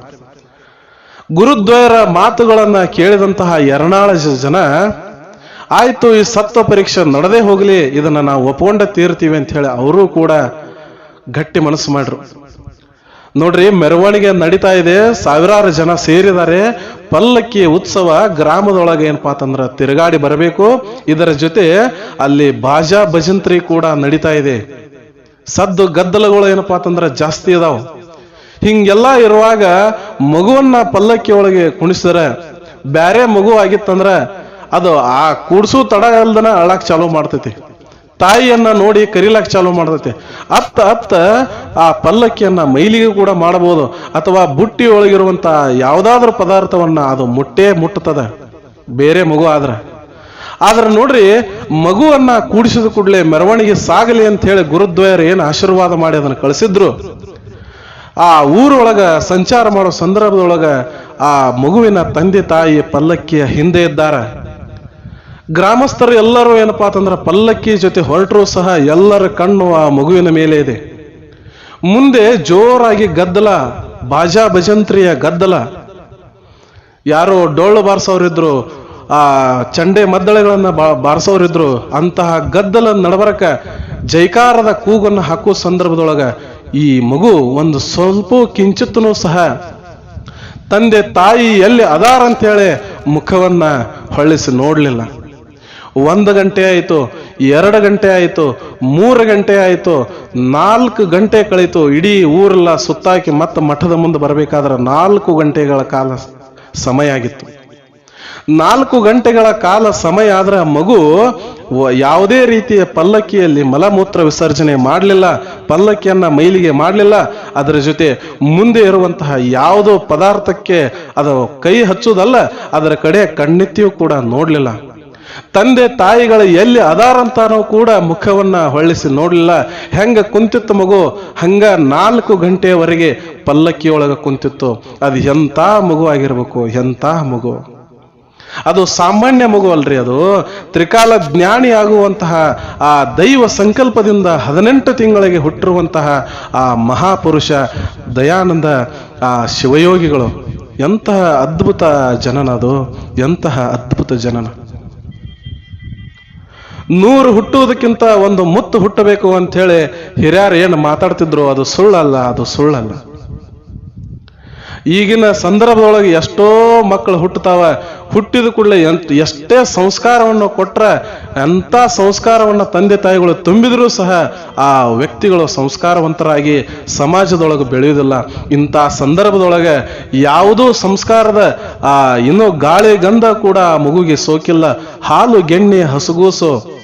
S1: ಗುರುದ್ವಯರ ಮಾತುಗಳನ್ನ ಕೇಳಿದಂತಹ ಎರನಾಳ ಜನ, ಆಯ್ತು, ಈ ಸತ್ವ ಪರೀಕ್ಷೆ ನಡೆದೇ ಹೋಗಲಿ, ಇದನ್ನ ನಾವು ಒಪ್ಕೊಂಡ ತೀರ್ತೀವಿ ಅಂತ ಹೇಳಿ ಅವರು ಕೂಡ ಗಟ್ಟಿ ಮನಸ್ಸು ಮಾಡ್ರು. ನೋಡ್ರಿ, ಮೆರವಣಿಗೆ ನಡೀತಾ ಇದೆ, ಸಾವಿರಾರು ಜನ ಸೇರಿದ್ದಾರೆ ಪಲ್ಲಕ್ಕಿ ಉತ್ಸವ ಗ್ರಾಮದೊಳಗೆ ಏನಪ್ಪಾ ಅಂತಂದ್ರ ತಿರುಗಾಡಿ ಬರಬೇಕು. ಇದರ ಜೊತೆ ಅಲ್ಲಿ ಬಾಜಾ ಭಜಂತ್ರಿ ಕೂಡ ನಡೀತಾ ಇದೆ. ಸದ್ದು ಗದ್ದಲಗಳು ಏನಪ್ಪಾ ಅಂತಂದ್ರೆ ಜಾಸ್ತಿ ಅದಾವ. ಹಿಂಗೆಲ್ಲ ಇರುವಾಗ ಮಗುವನ್ನ ಪಲ್ಲಕ್ಕಿ ಒಳಗೆ ಕುಣಿಸಿದ್ರೆ ಬ್ಯಾರೆ ಮಗು ಆಗಿತ್ತಂದ್ರೆ ಅದು ಆ ಕೂಡ್ಸು ತಡ ಅಲ್ದನ ಅಳಕ್ ಚಾಲೂ ಮಾಡ್ತೈತಿ. ತಾಯಿಯನ್ನ ನೋಡಿ ಕರಿಲಾಕ್ ಚಾಲೂ ಮಾಡ್ತೈತಿ. ಅತ್ತ ಅತ್ತ ಆ ಪಲ್ಲಕ್ಕಿಯನ್ನ ಮೈಲಿಗೆ ಕೂಡ ಮಾಡಬಹುದು. ಅಥವಾ ಬುಟ್ಟಿ ಒಳಗಿರುವಂತ ಯಾವುದಾದ್ರೂ ಪದಾರ್ಥವನ್ನ ಅದು ಮುಟ್ಟೇ ಮುಟ್ಟತದ ಬೇರೆ ಮಗು ಆದ್ರ. ಆದ್ರೆ ನೋಡ್ರಿ, ಮಗುವನ್ನ ಕೂಡಿಸಿದ ಕೂಡಲೇ ಮೆರವಣಿಗೆ ಸಾಗಲಿ ಅಂತ ಹೇಳಿ ಗುರುದ್ವಯರು ಏನು ಆಶೀರ್ವಾದ ಮಾಡಿ ಅದನ್ನು ಕಳಿಸಿದ್ರು. ಆ ಊರೊಳಗ ಸಂಚಾರ ಮಾಡೋ ಸಂದರ್ಭದೊಳಗ ಆ ಮಗುವಿನ ತಂದೆ ತಾಯಿ ಪಲ್ಲಕ್ಕಿಯ ಹಿಂದೆ ಇದ್ದಾರ. ಗ್ರಾಮಸ್ಥರು ಎಲ್ಲರೂ ಏನಪ್ಪಾ ಅಂತಂದ್ರ ಪಲ್ಲಕ್ಕಿ ಜೊತೆ ಹೊರಟರೂ ಸಹ ಎಲ್ಲರ ಕಣ್ಣು ಆ ಮಗುವಿನ ಮೇಲೆ ಇದೆ. ಮುಂದೆ ಜೋರಾಗಿ ಗದ್ದಲ, ಬಾಜಾ ಭಜಂತ್ರಿಯ ಗದ್ದಲ. ಯಾರೋ ಡೊಳ್ಳು ಬಾರಿಸೋರಿದ್ರು ಆ ಚಂಡೆ ಮದ್ದಳೆಗಳನ್ನ ಬಾ ಬಾರಿಸೋರಿದ್ರು, ಅಂತಹ ಗದ್ದಲ ನಡಬರಕ ಜೈಕಾರದ ಕೂಗನ್ನು ಹಾಕುವ ಸಂದರ್ಭದೊಳಗ ಈ ಮಗು ಒಂದು ಸ್ವಲ್ಪ ಕಿಂಚಿತ್ತೂ ಸಹ ತಂದೆ ತಾಯಿ ಎಲ್ಲಿ ಅದಾರ ಅಂತೇಳಿ ಮುಖವನ್ನ ಹೊಳ್ಳಿಸಿ ನೋಡಲಿಲ್ಲ. ಒಂದು ಗಂಟೆ ಆಯಿತು, ಎರಡು ಗಂಟೆ ಆಯಿತು, ಮೂರು ಗಂಟೆ ಆಯಿತು, ನಾಲ್ಕು ಗಂಟೆ ಕಳೀತು, ಇಡೀ ಊರೆಲ್ಲ ಸುತ್ತಾಕಿ ಮತ್ತೆ ಮಠದ ಮುಂದೆ ಬರಬೇಕಾದ್ರೆ ನಾಲ್ಕು ಗಂಟೆಗಳ ಕಾಲ ಸಮಯ ಆಗಿತ್ತು. ನಾಲ್ಕು ಗಂಟೆಗಳ ಕಾಲ ಸಮಯ ಆದ್ರೆ ಆ ಮಗು ಯಾವುದೇ ರೀತಿಯ ಪಲ್ಲಕ್ಕಿಯಲ್ಲಿ ಮಲಮೂತ್ರ ವಿಸರ್ಜನೆ ಮಾಡಲಿಲ್ಲ, ಪಲ್ಲಕ್ಕಿಯನ್ನ ಮೈಲಿಗೆ ಮಾಡಲಿಲ್ಲ. ಅದರ ಜೊತೆ ಮುಂದೆ ಇರುವಂತಹ ಯಾವುದೋ ಪದಾರ್ಥಕ್ಕೆ ಅದು ಕೈ ಹಚ್ಚುವುದಲ್ಲ, ಅದರ ಕಡೆ ಕಣ್ಣೆತ್ತಿಯೂ ಕೂಡ ನೋಡಲಿಲ್ಲ. ತಂದೆ ತಾಯಿಗಳ ಎಲ್ಲಿ ಅದಾರಂತಾನೂ ಕೂಡ ಮುಖವನ್ನ ಹೊಳ್ಳಿಸಿ ನೋಡಲಿಲ್ಲ. ಹೆಂಗ ಕುಂತಿತ್ತು ಮಗು? ಹಂಗ ನಾಲ್ಕು ಗಂಟೆಯವರೆಗೆ ಪಲ್ಲಕ್ಕಿಯೊಳಗ ಕುಂತಿತ್ತು. ಅದು ಎಂಥ ಮಗು ಆಗಿರ್ಬೇಕು, ಎಂಥ ಮಗು? ಅದು ಸಾಮಾನ್ಯ ಮಗು ಅಲ್ರಿ ಅದು. ತ್ರಿಕಾಲ ಜ್ಞಾನಿ ಆಗುವಂತಹ ಆ ದೈವ ಸಂಕಲ್ಪದಿಂದ ಹದಿನೆಂಟು ತಿಂಗಳಿಗೆ ಹುಟ್ಟಿರುವಂತಹ ಆ ಮಹಾಪುರುಷ ದಯಾನಂದ, ಆ ಶಿವಯೋಗಿಗಳು. ಎಂತಹ ಅದ್ಭುತ ಜನನ ಅದು. ಎಂತಹ ಅದ್ಭುತ ಜನನ. ನೂರು ಹುಟ್ಟುವುದಕ್ಕಿಂತ ಒಂದು ಮುತ್ತು ಹುಟ್ಟಬೇಕು ಅಂತ ಹೇಳಿ ಹಿರಿಯರು ಏನು ಮಾತಾಡ್ತಿದ್ರು, ಅದು ಸುಳ್ಳಲ್ಲ ಅದು ಸುಳ್ಳಲ್ಲ. ಈಗಿನ ಸಂದರ್ಭದೊಳಗೆ ಎಷ್ಟೋ ಮಕ್ಕಳು ಹುಟ್ಟುತ್ತಾವ. ಹುಟ್ಟಿದ ಕೂಡಲೇ ಎಂತ, ಎಷ್ಟೇ ಸಂಸ್ಕಾರವನ್ನು ಕೊಟ್ಟರೆ ಎಂಥ ಸಂಸ್ಕಾರವನ್ನು ತಂದೆ ತಾಯಿಗಳು ತುಂಬಿದರೂ ಸಹ ಆ ವ್ಯಕ್ತಿಗಳು ಸಂಸ್ಕಾರವಂತರಾಗಿ ಸಮಾಜದೊಳಗೆ ಬೆಳೆಯುವುದಿಲ್ಲ. ಇಂಥ ಸಂದರ್ಭದೊಳಗೆ ಯಾವುದೂ ಸಂಸ್ಕಾರದ, ಆ, ಇನ್ನೂ ಗಾಳಿ ಗಂಧ ಕೂಡ ಮಗುಗೆ ಸೋಕಿಲ್ಲ. ಹಾಲು, ಗೆಣ್ಣೆ, ಹಸುಗೂಸು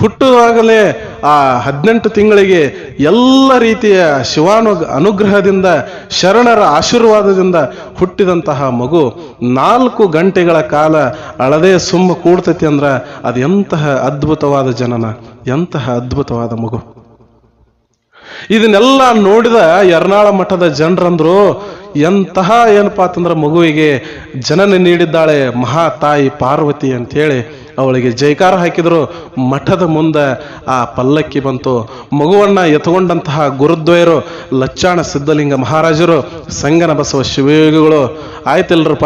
S1: ಹುಟ್ಟುವಾಗಲೇ ಆ ಹದಿನೆಂಟು ತಿಂಗಳಿಗೆ ಎಲ್ಲ ರೀತಿಯ ಶಿವಾನು ಅನುಗ್ರಹದಿಂದ, ಶರಣರ ಆಶೀರ್ವಾದದಿಂದ ಹುಟ್ಟಿದಂತಹ ಮಗು ನಾಲ್ಕು ಗಂಟೆಗಳ ಕಾಲ ಅಳದೆ ಸುಮ್ಮ ಕೂಡ್ತೈತಿ ಅಂದ್ರ ಅದು ಎಂತಹ ಅದ್ಭುತವಾದ ಜನನ, ಎಂತಹ ಅದ್ಭುತವಾದ ಮಗು. ಇದನ್ನೆಲ್ಲ ನೋಡಿದ ಎರ್ನಾಳ ಮಠದ ಜನರಂದ್ರು, ಎಂತಹ ಏನಪ್ಪಾ ಅಂತಂದ್ರ ಮಗುವಿಗೆ ಜನನ ನೀಡಿದ್ದಾಳೆ ಮಹಾ ತಾಯಿ ಪಾರ್ವತಿ ಅಂತ ಹೇಳಿ ಅವಳಿಗೆ ಜೈಕಾರ ಹಾಕಿದರು. ಮಠದ ಮುಂದೆ ಆ ಪಲ್ಲಕ್ಕಿ ಬಂತು. ಮಗುವನ್ನ ಎತ್ಕೊಂಡಂತಹ ಗುರುದ್ವಯರು ಲಚ್ಚಾಣ ಸಿದ್ಧಲಿಂಗ ಮಹಾರಾಜರು, ಸಂಗನ ಬಸವ ಶಿವಯೋಗಿಗಳು. ಆಯ್ತಿಲ್ರಪ್ಪ?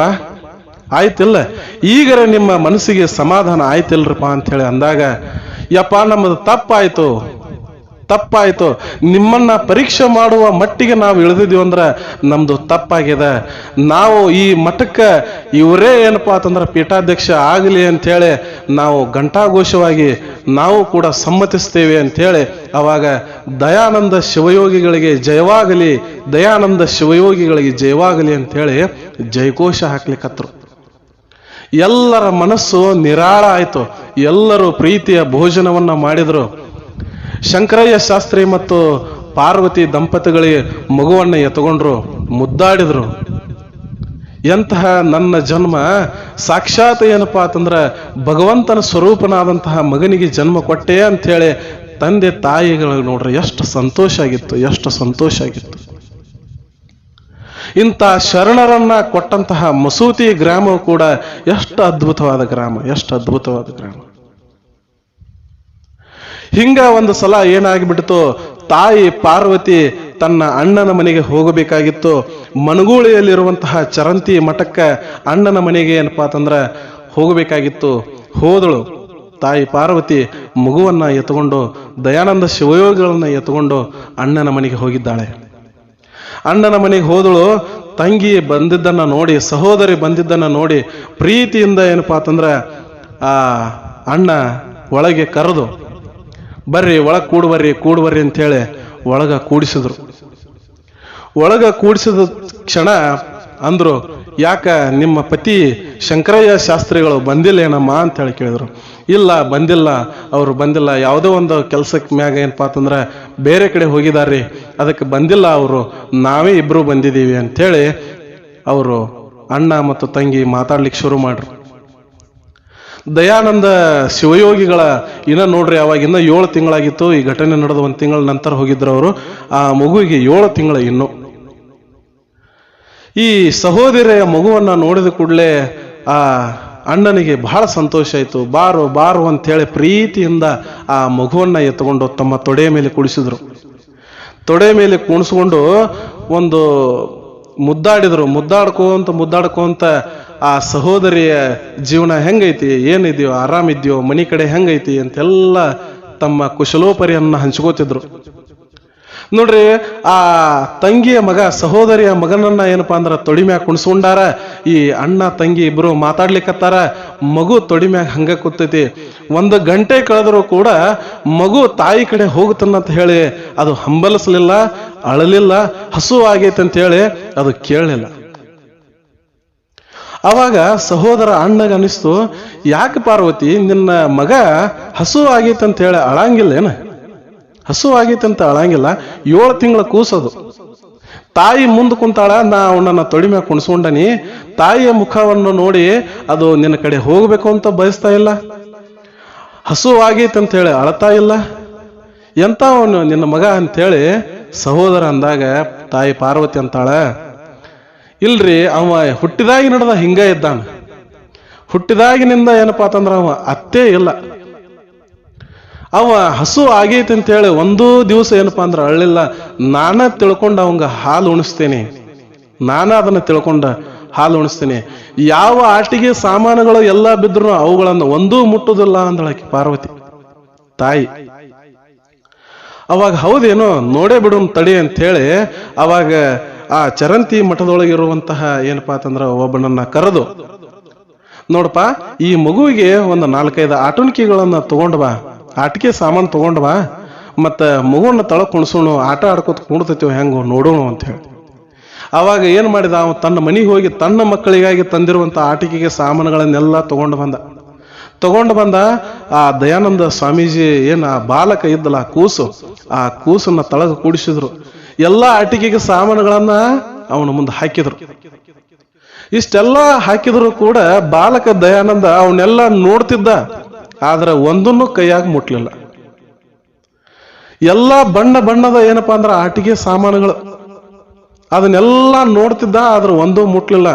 S1: ಆಯ್ತಿಲ್ಲ. ಈಗರೆ ನಿಮ್ಮ ಮನಸ್ಸಿಗೆ ಸಮಾಧಾನ ಆಯ್ತಿಲ್ರಪ್ಪ ಹೇಳಿ ಅಂದಾಗ, ಯಪ್ಪ ನಮ್ಮದು ತಪ್ಪಾಯ್ತು. ತಪ್ಪಾಯ್ತು. ನಿಮ್ಮನ್ನ ಪರೀಕ್ಷೆ ಮಾಡುವ ಮಟ್ಟಿಗೆ ನಾವು ಇಳಿದಿದ್ದೀವಿ ಅಂದ್ರೆ ನಮ್ದು ತಪ್ಪಾಗಿದೆ. ನಾವು ಈ ಮಠಕ್ಕೆ ಇವರೇ ಏನಪ್ಪಾ ಅಂತಂದ್ರೆ ಪೀಠಾಧ್ಯಕ್ಷ ಆಗಲಿ ಅಂಥೇಳಿ ನಾವು ಘಂಟಾಘೋಷವಾಗಿ ನಾವು ಕೂಡ ಸಮ್ಮತಿಸ್ತೇವೆ ಅಂಥೇಳಿ ಅವಾಗ ದಯಾನಂದ ಶಿವಯೋಗಿಗಳಿಗೆ ಜಯವಾಗಲಿ, ದಯಾನಂದ ಶಿವಯೋಗಿಗಳಿಗೆ ಜಯವಾಗಲಿ ಅಂಥೇಳಿ ಜಯಘೋಷ ಹಾಕ್ಲಿಕ್ಕತ್ರು ಎಲ್ಲರ ಮನಸ್ಸು ನಿರಾಳ ಆಯಿತು. ಎಲ್ಲರೂ ಪ್ರೀತಿಯ ಭೋಜನವನ್ನು ಮಾಡಿದರು. ಶಂಕರಯ್ಯ ಶಾಸ್ತ್ರಿ ಮತ್ತು ಪಾರ್ವತಿ ದಂಪತಿಗಳಿಗೆ ಮಗುವನ್ನು ಎತ್ಕೊಂಡ್ರು, ಮುದ್ದಾಡಿದ್ರು. ಎಂತಹ ನನ್ನ ಜನ್ಮ ಸಾಕ್ಷಾತ್ ಏನಪ್ಪಾ ಅಂತಂದ್ರ ಭಗವಂತನ ಸ್ವರೂಪನಾದಂತಹ ಮಗನಿಗೆ ಜನ್ಮ ಕೊಟ್ಟೆ ಅಂಥೇಳಿ ತಂದೆ ತಾಯಿಗಳು ನೋಡ್ರಿ, ಎಷ್ಟು ಸಂತೋಷ ಆಗಿತ್ತು, ಎಷ್ಟು ಸಂತೋಷ ಆಗಿತ್ತು. ಇಂಥ ಶರಣರನ್ನ ಕೊಟ್ಟಂತಹ ಮಸೂತಿ ಗ್ರಾಮವು ಕೂಡ ಎಷ್ಟು ಅದ್ಭುತವಾದ ಗ್ರಾಮ, ಎಷ್ಟು ಅದ್ಭುತವಾದ ಗ್ರಾಮ. ಹಿಂಗ ಒಂದು ಸಲ ಏನಾಗಿಬಿಡ್ತು, ತಾಯಿ ಪಾರ್ವತಿ ತನ್ನ ಅಣ್ಣನ ಮನೆಗೆ ಹೋಗಬೇಕಾಗಿತ್ತು. ಮನಗೂಳಿಯಲ್ಲಿರುವಂತಹ ಚರಂತಿ ಮಠಕ್ಕೆ ಅಣ್ಣನ ಮನೆಗೆ ಏನಪ್ಪಾ ಅಂತಂದ್ರೆ ಹೋಗಬೇಕಾಗಿತ್ತು. ಹೋದಳು. ತಾಯಿ ಪಾರ್ವತಿ ಮಗುವನ್ನ ಎತ್ಕೊಂಡು, ದಯಾನಂದ ಶಿವಯೋಗಿಗಳನ್ನ ಎತ್ಕೊಂಡು ಅಣ್ಣನ ಮನೆಗೆ ಹೋಗಿದ್ದಾಳೆ. ಅಣ್ಣನ ಮನೆಗೆ ಹೋದಳು. ತಂಗಿ ಬಂದಿದ್ದನ್ನ ನೋಡಿ, ಸಹೋದರಿ ಬಂದಿದ್ದನ್ನ ನೋಡಿ ಪ್ರೀತಿಯಿಂದ ಏನಪ್ಪಾ ಅಂತಂದ್ರೆ ಆ ಅಣ್ಣ ಒಳಗೆ ಕರೆದು ಬರ್ರಿ, ಒಳಗೆ ಕೂಡ ಬರ್ರಿ ಕೂಡ ಬರ್ರಿ ಅಂತೇಳಿ ಒಳಗ ಕೂಡಿಸಿದ್ರು. ಒಳಗ ಕೂಡಿಸಿದ ಕ್ಷಣ ಅಂದ್ರು, ಯಾಕ ನಿಮ್ಮ ಪತಿ ಶಂಕರಯ್ಯ ಶಾಸ್ತ್ರಿಗಳು ಬಂದಿಲ್ಲ ಏನಮ್ಮ ಅಂತ ಹೇಳಿ ಕೇಳಿದ್ರು. ಇಲ್ಲ, ಬಂದಿಲ್ಲ, ಅವರು ಬಂದಿಲ್ಲ. ಯಾವುದೋ ಒಂದು ಕೆಲ್ಸಕ್ಕೆ ಮ್ಯಾಗ ಏನಪ್ಪಾ ಅಂತಂದ್ರೆ ಬೇರೆ ಕಡೆ ಹೋಗಿದಾರ್ರಿ. ಅದಕ್ಕೆ ಬಂದಿಲ್ಲ ಅವರು. ನಾವೇ ಇಬ್ರು ಬಂದಿದ್ದೀವಿ ಅಂತೇಳಿ ಅವರು ಅಣ್ಣ ಮತ್ತು ತಂಗಿ ಮಾತಾಡ್ಲಿಕ್ಕೆ ಶುರು ಮಾಡ್ರು. ದಯಾನಂದ ಶಿವಯೋಗಿಗಳ ಇನ್ನ ನೋಡ್ರಿ ಅವಾಗಿನ್ನ ಏಳು ತಿಂಗಳಾಗಿತ್ತು. ಈ ಘಟನೆ ನಡೆದ ಒಂದು ತಿಂಗಳ ನಂತರ ಹೋಗಿದ್ರು ಅವರು. ಆ ಮಗುವಿಗೆ ಏಳು ತಿಂಗಳ ಇನ್ನು. ಈ ಸಹೋದರಿಯ ಮಗುವನ್ನ ನೋಡಿದ ಕೂಡಲೇ ಆ ಅಣ್ಣನಿಗೆ ಬಹಳ ಸಂತೋಷ ಆಯಿತು. ಬಾರು ಬಾರು ಅಂತೇಳಿ ಪ್ರೀತಿಯಿಂದ ಆ ಮಗುವನ್ನ ಎತ್ಕೊಂಡು ತಮ್ಮ ತೊಡೆಯ ಮೇಲೆ ಕುಡಿಸಿದ್ರು. ತೊಡೆ ಮೇಲೆ ಕುಣಿಸ್ಕೊಂಡು ಒಂದು ಮುದ್ದಾಡಿದ್ರು. ಮುದ್ದಾಡ್ಕೋಂತ ಮುದ್ದಾಡ್ಕೋಂತ ಆ ಸಹೋದರಿಯ ಜೀವನ ಹೆಂಗೈತಿ, ಏನಿದೆಯೋ, ಆರಾಮಿದ್ಯೋ, ಮನೆ ಕಡೆ ಹೆಂಗೈತಿ ಅಂತೆಲ್ಲ ತಮ್ಮ ಕುಶಲೋಪರಿಯನ್ನ ಹಂಚ್ಕೋತಿದ್ರು. ನೋಡ್ರಿ, ಆ ತಂಗಿಯ ಮಗ, ಸಹೋದರಿಯ ಮಗನನ್ನ ಏನಪ್ಪಾ ಅಂದ್ರ ತೊಡಿಮ್ಯಾಗ ಕುಣಿಸ್ಕೊಂಡಾರ, ಈ ಅಣ್ಣ, ತಂಗಿ ಇಬ್ರು ಮಾತಾಡ್ಲಿಕ್ಕತ್ತಾರ ಮಗು ತೊಡಿಮ್ಯಾಗ ಹಂಗ ಕೂತೈತಿ. ಒಂದು ಗಂಟೆ ಕಳೆದರೂ ಕೂಡ ಮಗು ತಾಯಿ ಕಡೆ ಹೋಗುತ್ತನ್ನಂತ ಹೇಳಿ ಅದು ಹಂಬಲಿಸ್ಲಿಲ್ಲ, ಅಳಲಿಲ್ಲ ಹಸು ಆಗೈತೆ ಅಂತ ಹೇಳಿ ಅದು ಕೇಳಲಿಲ್ಲ. ಅವಾಗ ಸಹೋದರ ಅಣ್ಣಗ ಅನಿಸ್ತು ಯಾಕೆ ಪಾರ್ವತಿ, ನಿನ್ನ ಮಗ ಹಸು ಆಗೈತಂತ ಹೇಳಿ ಅಳಂಗಿಲ್ಲ ಏನ? ಹಸು ಆಗೈತಂತ ಅಳಂಗಿಲ್ಲ, ಏಳು ತಿಂಗಳ ಕೂಸದು. ತಾಯಿ ಮುಂದೆ ಕುಂತಾಳ, ನಾ ಅವನನ್ನ ತೊಡಿ ಕುಣಿಸ್ಕೊಂಡನಿ. ತಾಯಿಯ ಮುಖವನ್ನು ನೋಡಿ ಅದು ನಿನ್ನ ಕಡೆ ಹೋಗ್ಬೇಕು ಅಂತ ಬಯಸ್ತಾ ಇಲ್ಲ. ಹಸು ಆಗೈತಂತ ಹೇಳಿ ಅಳತಾ ಇಲ್ಲ. ಎಂತ ಅವನು ನಿನ್ನ ಮಗ ಅಂತೇಳಿ ಸಹೋದರ ಅಂದಾಗ, ತಾಯಿ ಪಾರ್ವತಿ ಅಂತಾಳ. ಇಲ್ರಿ, ಅವ ಹುಟ್ಟಿದಾಗಿ ನಡೆದ ಹಿಂಗ ಇದ್ದಾನ. ಹುಟ್ಟಿದಾಗಿನಿಂದ ಏನಪ್ಪಾ ಅಂತಂದ್ರ ಅವ ಅತ್ತೇ ಇಲ್ಲ. ಅವ ಹಸು ಆಗೈತಿ ಅಂತ ಹೇಳಿ ಒಂದೂ ದಿವಸ ಏನಪ್ಪಾ ಅಂದ್ರೆ ಅಳ್ಳಿಲ್ಲ. ನಾನ ತಿಳ್ಕೊಂಡು ಅವಂಗ ಹಾಲು ಉಣಿಸ್ತೇನೆ. ನಾನ ಅದನ್ನ ತಿಳ್ಕೊಂಡ ಹಾಲು ಉಣಿಸ್ತೇನೆ. ಯಾವ ಆಟಿಗೆ ಸಾಮಾನುಗಳು ಎಲ್ಲ ಬಿದ್ರು ಅವುಗಳನ್ನು ಒಂದೂ ಮುಟ್ಟುದಿಲ್ಲ ಅಂದಳಕಿ ಪಾರ್ವತಿ. ತಾಯಿ. ಅವಾಗ ಹೌದೇನೋ, ನೋಡೇ ಬಿಡು ತಡಿ ಅಂತ ಹೇಳಿ ಅವಾಗ ಆ ಚರಂತಿ ಮಠದೊಳಗಿರುವಂತಹ ಏನಪ್ಪಾ ಅಂತಂದ್ರ ಒಬ್ಬನನ್ನ ಕರೆದು, ನೋಡಪ್ಪ, ಈ ಮಗುವಿಗೆ ಒಂದು ನಾಲ್ಕೈದು ಆಟೋಣಿಕೆಗಳನ್ನ ತಗೊಂಡ್ ಬಾ, ಆಟಿಕೆ ಸಾಮಾನು ತಗೊಂಡ್ ಬಾ, ಮತ್ತ ಮಗುವನ್ನ ತಳ ಕುಣಿಸೋಣ, ಆಟ ಆಡ್ಕೋತ ಕುಣ್ತೈತಿವ, ಹೆಂಗ ನೋಡೋಣ ಅಂತ ಹೇಳಿ. ಅವಾಗ ಏನ್ ಮಾಡಿದ, ಅವ ತನ್ನ ಮನೆಗೆ ಹೋಗಿ ತನ್ನ ಮಕ್ಕಳಿಗಾಗಿ ತಂದಿರುವಂತ ಆಟಿಕೆಗೆ ಸಾಮಾನುಗಳನ್ನೆಲ್ಲ ತಗೊಂಡು ಬಂದ. ತಗೊಂಡು ಬಂದ, ಆ ದಯಾನಂದ ಸ್ವಾಮೀಜಿ ಏನು ಆ ಬಾಲಕ ಇದ್ದಲ್ಲ, ಕೂಸು, ಆ ಕೂಸನ್ನ ತಳಗ ಕೂಡಿಸಿದ್ರು. ಎಲ್ಲ ಆಟಿಕೆಗೆ ಸಾಮಾನುಗಳನ್ನ ಅವನ ಮುಂದೆ ಹಾಕಿದ್ರು. ಇಷ್ಟೆಲ್ಲ ಹಾಕಿದ್ರು ಕೂಡ ಬಾಲಕ ದಯಾನಂದ ಅವನ್ನೆಲ್ಲ ನೋಡ್ತಿದ್ದ, ಆದ್ರೆ ಒಂದನ್ನು ಕೈಯಾಗಿ ಮುಟ್ಲಿಲ್ಲ. ಎಲ್ಲ ಬಣ್ಣ ಬಣ್ಣದ ಏನಪ್ಪಾ ಅಂದ್ರೆ ಆಟಿಕೆ ಸಾಮಾನುಗಳು, ಅದನ್ನೆಲ್ಲ ನೋಡ್ತಿದ್ದ, ಆದ್ರೆ ಒಂದೂ ಮುಟ್ಲಿಲ್ಲ.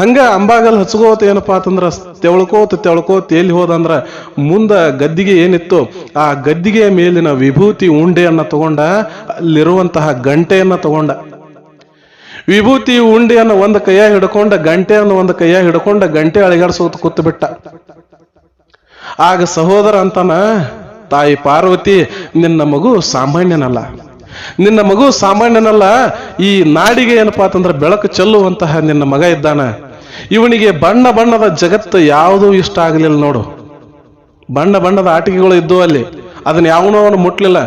S1: ಹಂಗ ಅಂಬಾಗಲ್ ಹಚ್ಕೋತ ಏನಪ್ಪಾ ಅಂತಂದ್ರ ತೆಳ್ಕೋತ ತೆಳ್ಕೋತ ಎಲ್ಲಿ ಹೋದಂದ್ರ ಮುಂದ ಗದ್ದಿಗೆ ಏನಿತ್ತು, ಆ ಗದ್ದಿಗೆಯ ಮೇಲಿನ ವಿಭೂತಿ ಉಂಡೆಯನ್ನ ತಗೊಂಡ, ಅಲ್ಲಿರುವಂತಹ ಗಂಟೆಯನ್ನ ತಗೊಂಡ. ವಿಭೂತಿ ಉಂಡೆಯನ್ನ ಒಂದು ಕೈಯ ಹಿಡ್ಕೊಂಡ, ಗಂಟೆಯನ್ನು ಒಂದು ಕೈಯ ಹಿಡ್ಕೊಂಡ ಗಂಟೆ ಅಳಿಗಾಡ್ಸೋತ ಕೂತ್ ಬಿಟ್ಟ ಆಗ ಸಹೋದರ ಅಂತಾನ, ತಾಯಿ ಪಾರ್ವತಿ, ನಿನ್ನ ಮಗು ಸಾಮಾನ್ಯನಲ್ಲ. ನಿನ್ನ ಮಗು ಸಾಮಾನ್ಯನಲ್ಲ, ಈ ನಾಡಿಗೆ ಏನಪ್ಪಾ ಅಂತಂದ್ರೆ ಬೆಳಕು ಚೆಲ್ಲುವಂತಹ ನಿನ್ನ ಮಗ ಇದ್ದಾನ. ಇವನಿಗೆ ಬಣ್ಣ ಬಣ್ಣದ ಜಗತ್ತು ಯಾವುದೂ ಇಷ್ಟ ಆಗಲಿಲ್ಲ ನೋಡು. ಬಣ್ಣ ಬಣ್ಣದ ಆಟಿಕೆಗಳು ಇದ್ದು ಅಲ್ಲಿ, ಅದನ್ನ ಯಾವನೂ ಅವನು ಮುಟ್ಲಿಲ್ಲ.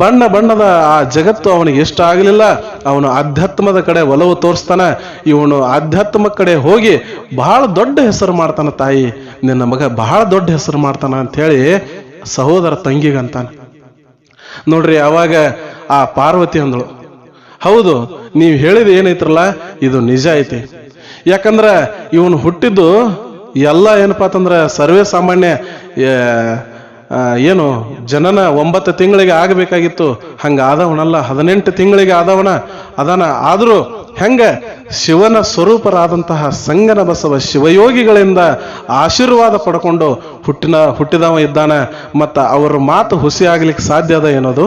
S1: ಬಣ್ಣ ಬಣ್ಣದ ಆ ಜಗತ್ತು ಅವನಿಗೆ ಇಷ್ಟ ಆಗಲಿಲ್ಲ. ಅವನು ಅಧ್ಯಾತ್ಮದ ಕಡೆ ಒಲವು ತೋರಿಸ್ತಾನೆ. ಇವನು ಅಧ್ಯಾತ್ಮ ಕಡೆ ಹೋಗಿ ಬಹಳ ದೊಡ್ಡ ಹೆಸರು ಮಾಡ್ತಾನ ತಾಯಿ. ನಿನ್ನ ಮಗ ಬಹಳ ದೊಡ್ಡ ಹೆಸರು ಮಾಡ್ತಾನ ಅಂತ ಹೇಳಿ ಸಹೋದರ ತಂಗಿಗಂತಾನೆ ನೋಡ್ರಿ, ಅವಾಗ ಆ ಪಾರ್ವತಿ ಅಂದಳು, ಹೌದು, ನೀವು ಹೇಳಿದ ಏನೈತ್ರಲ್ಲ? ಇದು ನಿಜ ಐತಿ. ಯಾಕಂದ್ರ ಇವನು ಹುಟ್ಟಿದ್ದು ಎಲ್ಲ ಏನಪ್ಪಾ ಅಂತಂದ್ರೆ ಸರ್ವೇ ಸಾಮಾನ್ಯ ಏನು ಜನನ ಒಂಬತ್ತು ತಿಂಗಳಿಗೆ ಆಗಬೇಕಾಗಿತ್ತು. ಹಂಗೆ ಆದವನಲ್ಲ ಹದಿನೆಂಟು ತಿಂಗಳಿಗೆ ಆದವನ, ಅದನ ಆದರೂ ಹೆಂಗೆ ಶಿವನ ಸ್ವರೂಪರಾದಂತಹ ಸಂಗನ ಬಸವ ಶಿವಯೋಗಿಗಳಿಂದ ಆಶೀರ್ವಾದ ಪಡ್ಕೊಂಡು ಹುಟ್ಟಿನ, ಹುಟ್ಟಿದವ ಇದ್ದಾನೆ, ಮತ್ತು ಅವರ ಮಾತು ಹುಸಿ ಆಗ್ಲಿಕ್ಕೆ ಸಾಧ್ಯ ಅದ ಏನದು?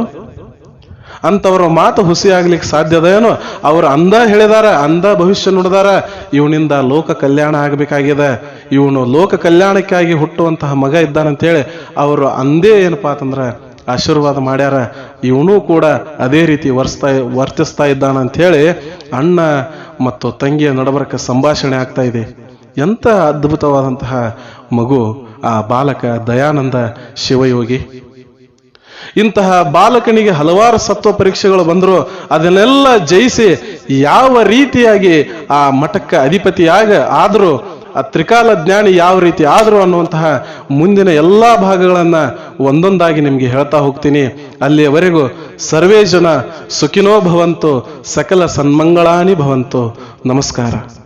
S1: ಅಂತವ್ರ ಮಾತು ಹುಸಿ ಆಗ್ಲಿಕ್ಕೆ ಸಾಧ್ಯ ಅದ ಏನೋ? ಅವ್ರು ಅಂದ ಹೇಳಿದಾರ, ಅಂದ ಭವಿಷ್ಯ ನುಡಿದಾರ, ಇವನಿಂದ ಲೋಕ ಕಲ್ಯಾಣ ಆಗಬೇಕಾಗಿದೆ. ಇವನು ಲೋಕ ಕಲ್ಯಾಣಕ್ಕಾಗಿ ಹುಟ್ಟುವಂತಹ ಮಗ ಇದ್ದಾನಂತೇಳಿ ಅವರು ಅಂದೇ ಏನಪ್ಪಾ ಅಂತಂದ್ರೆ ಆಶೀರ್ವಾದ ಮಾಡ್ಯಾರ. ಇವನು ಕೂಡ ಅದೇ ರೀತಿ ವರ್ಸ್ತಾ, ವರ್ತಿಸ್ತಾ ಇದ್ದಾನ ಹೇಳಿ ಅಣ್ಣ ಮತ್ತು ತಂಗಿಯ ನಡಬರಕ್ಕೆ ಸಂಭಾಷಣೆ ಆಗ್ತಾ ಇದೆ. ಎಂತ ಅದ್ಭುತವಾದಂತಹ ಮಗು ಆ ಬಾಲಕ ದಯಾನಂದ ಶಿವಯೋಗಿ. ಇಂತಹ ಬಾಲಕನಿಗೆ ಹಲವಾರು ಸತ್ವ ಪರೀಕ್ಷೆಗಳು ಬಂದರೂ ಅದನ್ನೆಲ್ಲ ಜಯಿಸಿ ಯಾವ ರೀತಿಯಾಗಿ ಆ ಮಠಕ್ಕೆ ಅಧಿಪತಿಯಾಗ ಆದರೂ, ಆ ತ್ರಿಕಾಲ ಜ್ಞಾನಿ ಯಾವ ರೀತಿ ಆದರೂ ಅನ್ನುವಂತಹ ಮುಂದಿನ ಎಲ್ಲಾ ಭಾಗಗಳನ್ನು ಒಂದೊಂದಾಗಿ ನಿಮಗೆ ಹೇಳ್ತಾ ಹೋಗ್ತೀನಿ. ಅಲ್ಲಿಯವರೆಗೂ ಸರ್ವೇ ಜನ ಸುಖಿನೋ ಭವಂತು, ಸಕಲ ಸನ್ಮಂಗಳಾನಿ ಭವಂತು. ನಮಸ್ಕಾರ.